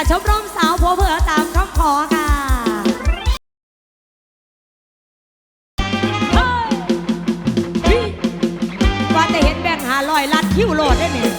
ค่ะชมรมสาวผัวเผื่อตามคำขอค่ะว่าจะเห็นแบ่งหาลอยลัดคิ้วโลดได้ไหม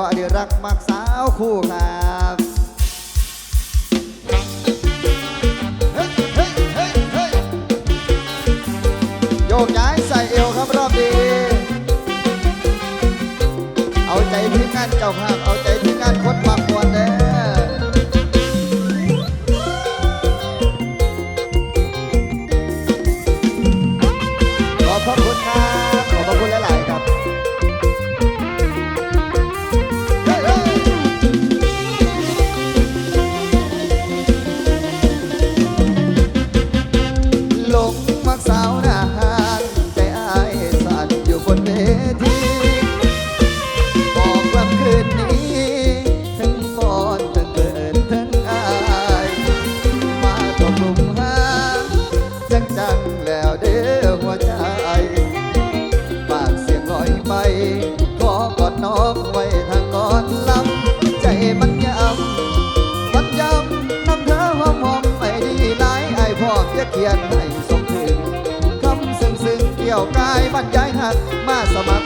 อ้จนทนได้บ่อดีรักมักสาวคู่ครับ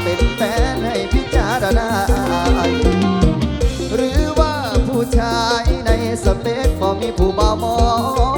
เป็นแฟนให้พิจารณา หรือว่าผู้ชายในสเปคพอมีผู้บ่าวหมอง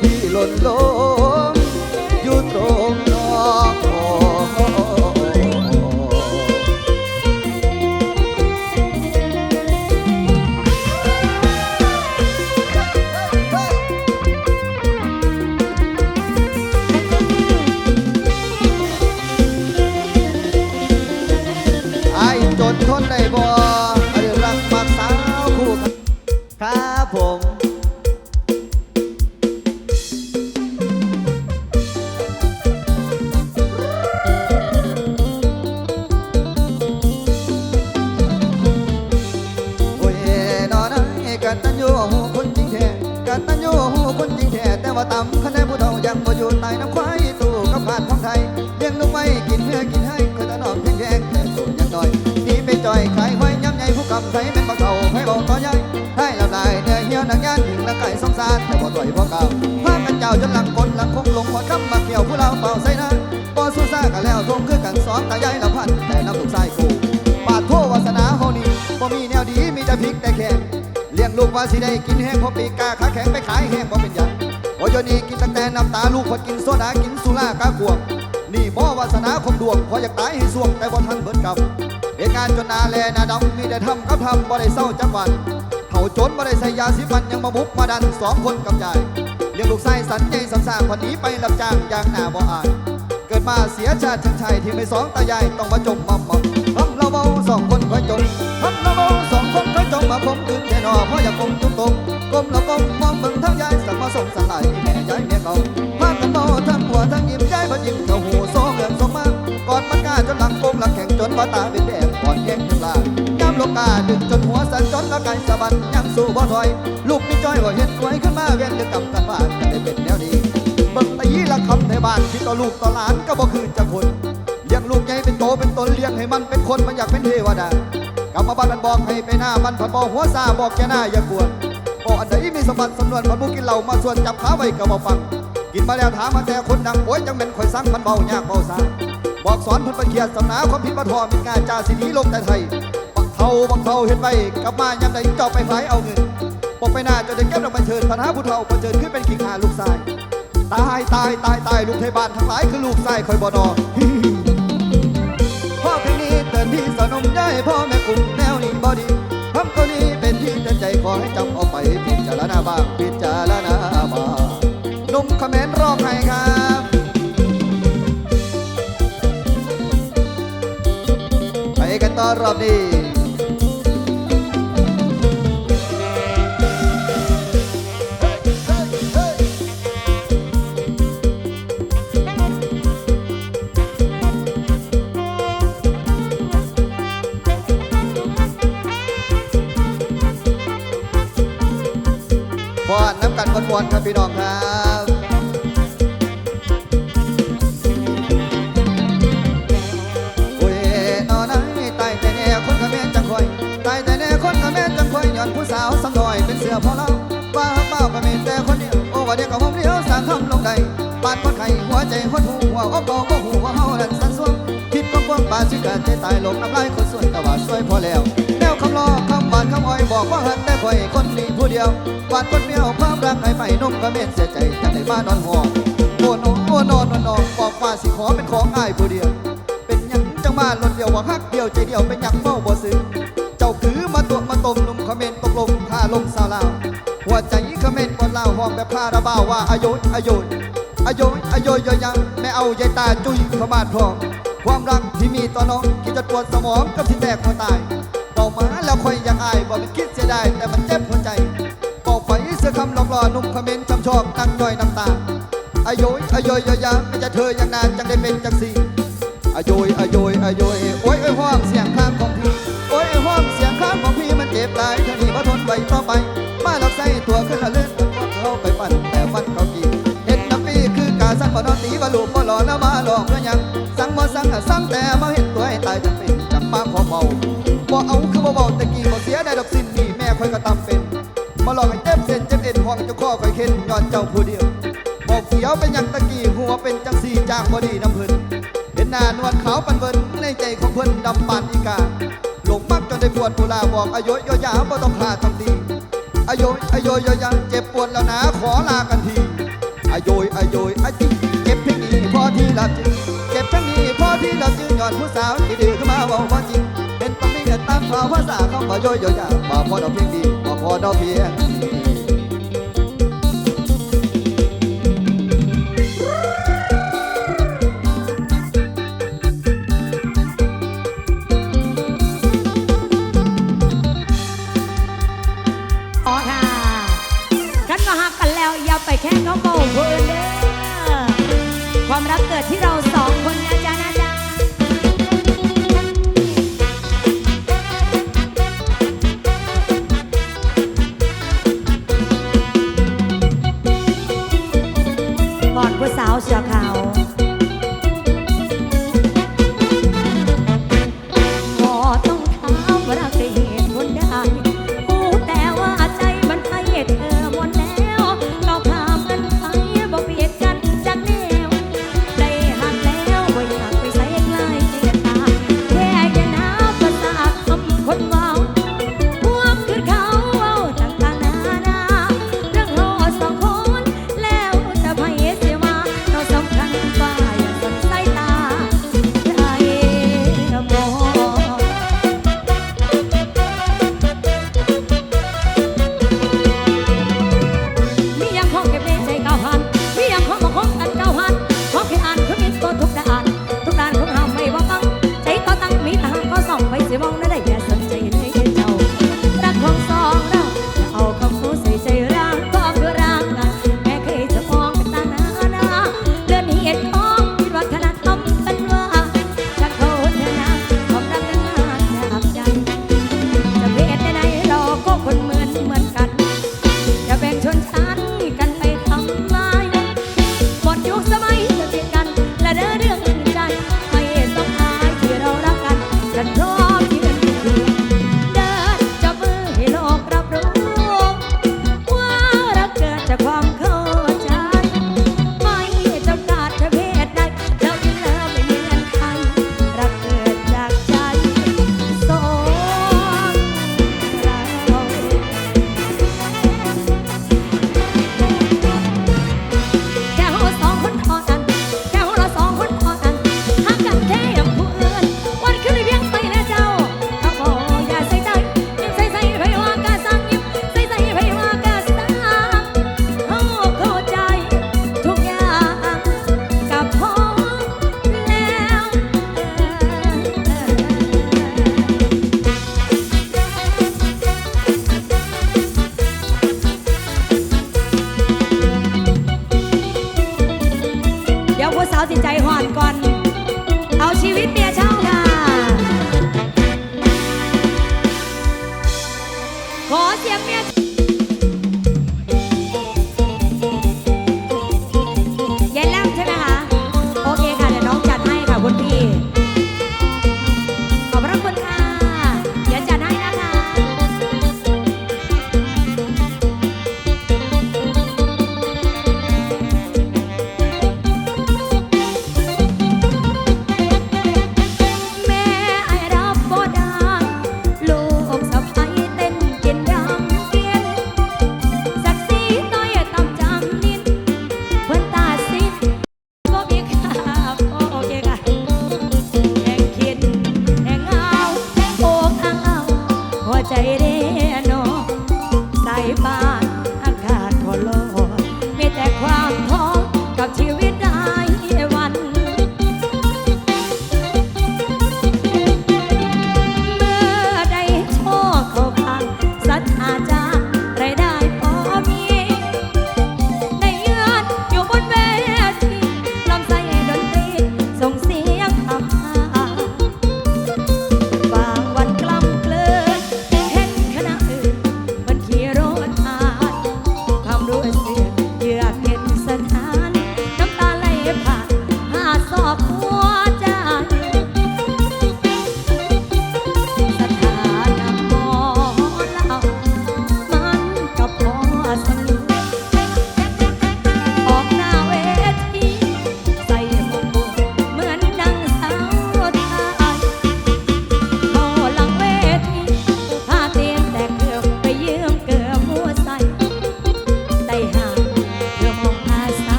ที่หล่นลงอยู่ตรงนอกโอ้ไอจนทนได้บ่อดีรักมักสาวคู่ครับผม ไก่สงสารแต่บ่ต่อยบ่เก่าพากันเจ้าจนหลังคนหลังคงลงหมดคำมาเกี่ยวผู้เราเป่าใส่นะบ่สู้ซ่ากันแล้วทงคือกันสองตายายละพันแต่น้ำลูกชายกูปาดโทวาสนาเฮานี่บ่มีแนวดีมีแต่พริกแต่แข็งเลี้ยงลูกว่าสิได้กินแห้งพอปีกาขาแข็งไปขายแห้งบ่เป็นหยังโอ้ยนี่กินตั้งแต่น้ำตาลูกพอกินโซดากินสุรากาขวงนี่บ่วาสนาคมดวงพออยากตายให้สวงแต่บ่ทันเบิดกับเหตุการณ์จนนาแลนาดำมีแต่ทำกับทำบ่ได้เศร้าจักวัน เฒ่าจนบ่ได้ใส่ยาสีฟันยังมาบุกมาดันสองคนกับยายเลี้ยงลูกไส้สันใหญ่สันสางคนนี้ไปรับจ้างอย่างหน้าบ่อายเกิดมาเสียชาติชันชัยที่ไม่สองตายายต้องมาจมมั่มมั่มทำเราเบาสองคนค่อยจนทำเราเบาสองคนค่อยจมมาคมตื่นแน่นอเพราะอยากคมจุกตรงก้มเราก้มมองเบิ่งทั้งยายสักมาส่งสันไหลแม่ยายเมียเก่าพากันเมาทั้งหัวทั้งยิ้มยายบ่ยิ้มเขาหูโซ่เงินส่งมาก่อนมันกล้าจนหลังโกงหลังแข่งจนว่าตาเป็นแดงก่อนแย่งทั้งลา ย้ำลงกาดึงจนหัวสั่นจนละไก่สะบันยังสู้บ่ถอย ลูกมีจ้อยว่าเห็นสวยขึ้นมาเวียนจะกำกันว่านจะได้เป็นแนวดีเบิ่งตีละคำในบ้านที่ต่อลูกต่อหลานก็บ่คือจะคนเลี้ยงลูกใหญ่เป็นโตเป็นตนเลี้ยงให้มันเป็นคนมันอยากเป็นเทวดากลับมาบ้านมันบอกให้ไปหน้ามันผัดบอกหัวซาบอกแกหน้าอย่ากวนบอกอันใดมีสมบัติสำนวนพันบุกินเหล่ามาส่วนจับขาไว้ก็บ่ฟัง กินมาแล้วถามมาแต่คนดังโอ้ยจังเป็นข่อยสั่งมันเบายากเบาซาบอกสอนเพิ่นเป็นเขียดสำนาความผิดมาทอมีงานจ่าสินีลงแต่ไทย เทาบักเทาเห็นไว้กลับมายามใดเจ้าไปหลายเอาเงินบอกไปหน้าจะได้เก็บดอกไม้เชิญปัญหาผู้เฒ่าประเจิญขึ้นเป็นขิงหาลูกชายตายตายตายตายลูกไทยบ้านทั้งหลายคือลูกไส้คอยบอนอพ่อเพลงนี้เตือนพี่สนมได้พ่อแม่กลุ่มแนวนี้บอดีทำตัวนี้เป็นที่เตือนใจขอให้จำเอาไปพิจารณาบ้างพิจารณาบ้างนุ่มคอมเมนต์ร้องให้ครับไปกันต่อรอบนี้ วนครับพี่น้องครับโอ้ยนอนไอ้ตายแต่แน่คนกระแม่นจังคอยตายแต่แน่คนกระแม่นจังคอยย้อนผู้สาวสำน้อยเป็นเสือพอเราว่าเป้ากระเม่แต่คนเดียวโอ้ว่าเดียวกับผมเดียวสั่งคำลงใดปานคนไข้หัวใจคนหูหัวอกเบาบ่หูว่าเฮานั้นสันสวงคิดกว้างปานสิเกิดใจตายลงน้ำลายคนสวยก็ว่าสวยพอแล้ว คำอ้อยบอกว่าหันแต่คอยคนนี้ผู้เดียวหวานคนเดียวความรักให้ไปนุ่มก็เม็นเสียใจจังได้มานอนห้องโอ้นโอ้นอนนอนบอกว่าสิขอเป็นของอ้ายผู้เดียว เป็นยังจังมาลนเดียวว่าฮักเดียวใจเดียวเป็นหยังเมาบ่ซื้อเจ้าคือมาตัวมาตมหนุ่มคอมเมนต์ตกลงค่าลงสาวลาวหัวใจคอมเมนต์ก่อนเล่าห้องแบบคาราบาวว่าอายุอายุอายุอายุยยังไม่เอายายตาจุยข้ามาพอมความรักที่มีต่อน้องคิดจะปวดสมองกับที่แตกหัวตาย มาแล้วคอยยังอายบอกมันคิดเสียดายแต่มันเจ็บหัวใจเป่าไฟเสื้อคำหลอกหล่อหนุ่มคอมเมนจำชอบนั่งย่อยน้ำตาอายุอายุยยังไม่จะเธออยังนานจังได้เป็นจังสีอายุอายุอายุโอ้ยโอ้ยห้องเสียงข้างของพี่โอ้ยห้องเสียงข้างของพี่มันเจ็บหลายเท่านี้ว่าทนไหวต่อไป มาหลับใส่ตัวขึ้นละเลื่อนเข้าไปปั่นแต่ฟันเขากี่เห็นน้ำปีคือกาสั่งบ่นอนตีว่าลูกบ่หล่อแล้วมาหลอกเพื่อยัง สั่งบ่สั่งสั่งแต่มาเห็นตัวให้ตายจังเป็น เจ้าข้อคอยเข็นย้อนเจ้าผู้เดียวบอกเขียวเป็นยังตะกี้หัวเป็นจังสีจากบ่ดีน้ำพิ่นเห็นหน้านวลขาวปันเบินในใจของเพิ่นดำปานอีกาหลงมักจนได้ปวดผู้ลาบอกอายุยอยาบ่ต้องขาดต้องตีอายุอายุยอยาเจ็บปวดแล้วนะขอลากันทีอายุยอายุยอาจิเจ็บเพียงนี้พอที่หลับจริงเจ็บเพียงนี้พอที่หลับจริงย้อนผู้สาวที่ดื้อขึ้นมาบอกว่าจริงเป็นต้องมีเงินตามข่าวภาษาเขาบ่โยยโยยาบ่พอดอกเพียงดีบ่พอดอกเพียงดี แล้วอย่าไปแค่เขาโบกคนเด้อความรักเกิดที่เราสองคนนะจ๊ะนะจ๊ะก่อนผู้สาวเชียวค่ะ